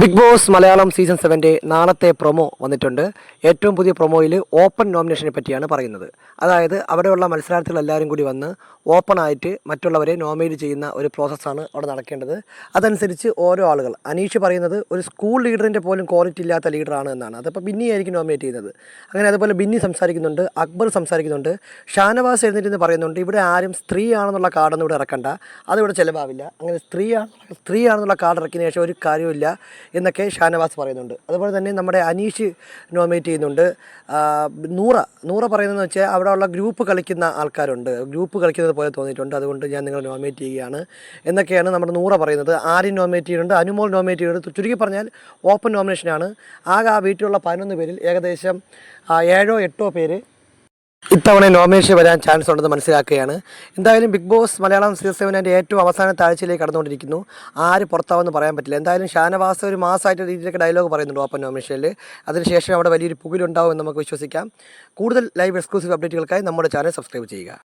Big Boss Malayalam season സെവന്റെ നാളത്തെ promo വന്നിട്ടുണ്ട്. ഏറ്റവും പുതിയ പ്രൊമോയിൽ ഓപ്പൺ നോമിനേഷനെ പറ്റിയാണ് പറയുന്നത്. അതായത് അവിടെയുള്ള മത്സരാർത്ഥികൾ എല്ലാവരും കൂടി വന്ന് ഓപ്പൺ ആയിട്ട് മറ്റുള്ളവരെ നോമിനേറ്റ് ചെയ്യുന്ന ഒരു പ്രോസസ്സാണ് അവിടെ നടക്കേണ്ടത്. അതനുസരിച്ച് ഓരോ ആളുകൾ അനീഷ് പറയുന്നത് ഒരു സ്കൂൾ ലീഡറിന്റെ പോലും ക്വാളിറ്റി ഇല്ലാത്ത ലീഡറാണ് എന്നാണ്. അതപ്പോൾ ബിന്നിയായിരിക്കും നോമിനേറ്റ് ചെയ്യുന്നത്. അങ്ങനെ അതുപോലെ ബിന്നി സംസാരിക്കുന്നുണ്ട് അക്ബർ സംസാരിക്കുന്നുണ്ട് ഷാനവാസ് എഴുന്നേറ്റ് പറയുന്നുണ്ട് ഇവിടെ ആരും സ്ത്രീയാണെന്നുള്ള കാർഡൊന്നും ഇവിടെ ഇറക്കണ്ട. അതിവിടെ ചിലവാവില്ല. അങ്ങനെ സ്ത്രീയാണ് സ്ത്രീയാണെന്നുള്ള കാർഡ് ഇറക്കിയതിന് ശേഷം ഒരു കാര്യമില്ല എന്നൊക്കെ ഷാനവാസ് പറയുന്നുണ്ട്. അതുപോലെ തന്നെ നമ്മുടെ അനീഷ് നോമിനേറ്റ് ചെയ്യുന്നുണ്ട്. നൂറ നൂറ പറയുന്നതെന്ന് വെച്ചാൽ അവിടെ ഉള്ള ഗ്രൂപ്പ് കളിക്കുന്ന ആൾക്കാരുണ്ട്. ഗ്രൂപ്പ് കളിക്കുന്നത് പോലെ തോന്നിയിട്ടുണ്ട്. അതുകൊണ്ട് ഞാൻ നിങ്ങൾ നോമിനേറ്റ് ചെയ്യുകയാണ്. എന്നൊക്കെയാണ് നമ്മുടെ നൂറ പറയുന്നത്. ആര്യൻ നോമിനേറ്റ് ചെയ്യുന്നുണ്ട് അനുമോൾ നോമിനേറ്റ് ചെയ്യുന്നുണ്ട്. ചുരുക്കി പറഞ്ഞാൽ ഓപ്പൺ നോമിനേഷനാണ് ആകെ ആ വീട്ടിലുള്ള പതിനൊന്ന് പേരിൽ ഏകദേശം ഏഴോ എട്ടോ പേര് ഇത്തവണ നോമിനേഷൻ വരാൻ ചാൻസ് ഉണ്ടെന്ന് മനസ്സിലാക്കുകയാണ്. എന്തായാലും ബിഗ് ബോസ് മലയാളം സീസൺ സെവന്റെ ഏറ്റവും അവസാന താഴ്ചയിലേക്ക് കടന്നുകൊണ്ടിരിക്കുന്നു. ആര് പുറത്താവെന്ന് പറയാൻ പറ്റില്ല. എന്തായാലും ഷാനവാസ് ഒരു മാസമായിട്ട് രീതിയിലൊക്കെ ഡയലോഗ് പറയുന്നുണ്ട് ഓപ്പൺ നോമിനേഷനിൽ അതിനുശേഷം അവിടെ വലിയൊരു പുകിലുണ്ടാവും എന്ന് നമുക്ക് വിശ്വസിക്കാം. കൂടുതൽ ലൈവ് എക്സ്ക്ലൂസീവ് അപ്ഡേറ്റുകൾക്കായി നമ്മുടെ ചാനൽ സബ്സ്ക്രൈബ് ചെയ്യുക.